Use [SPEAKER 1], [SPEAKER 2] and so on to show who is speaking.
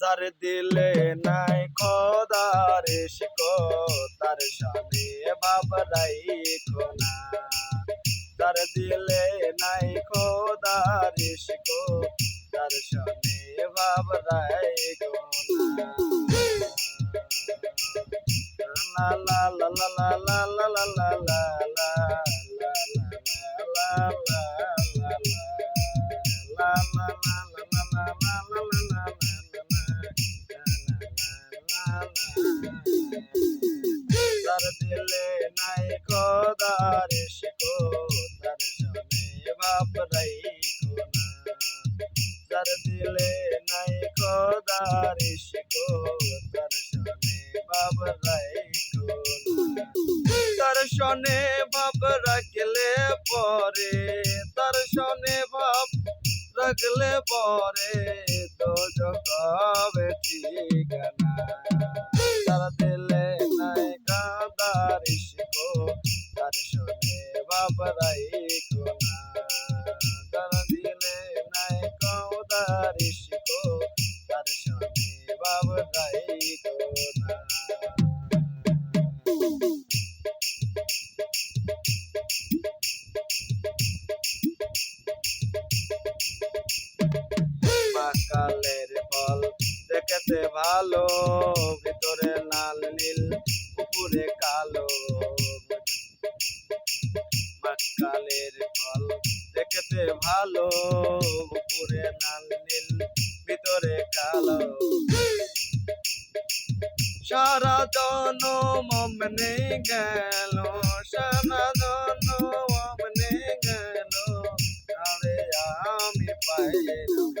[SPEAKER 1] যার দিলে নাই খোদার শিকো তার সামনে বাবরাই কোনা যার দিলে নাই খোদার শিকো তার সামনে বাবরাই কোনা লা লা লা লা লা লা লা লা লা তার দিলে নাই খোদার শিকো, তার জনে বাপ রাই কোনা তার দিলে নাই খোদার শিকো, তার জনে বাপ রাই কোনা তার শনে বাপ রাখলে পরে, তার শনে বাপ রাখলে পরে, তো জগাবে ঠিকানা। বাবারাই কোনা দান দিলে নাই কৌদারি শিখো তার সামনে বাবারাই কোনা কালের ফল দেখতে ভালো। আছে ভালো, উপরে লাল, নীল, ভিতরে কালো। সারা জন মমনে গেল, সারা জন মমনে গেল। আরে আমি পাইলাম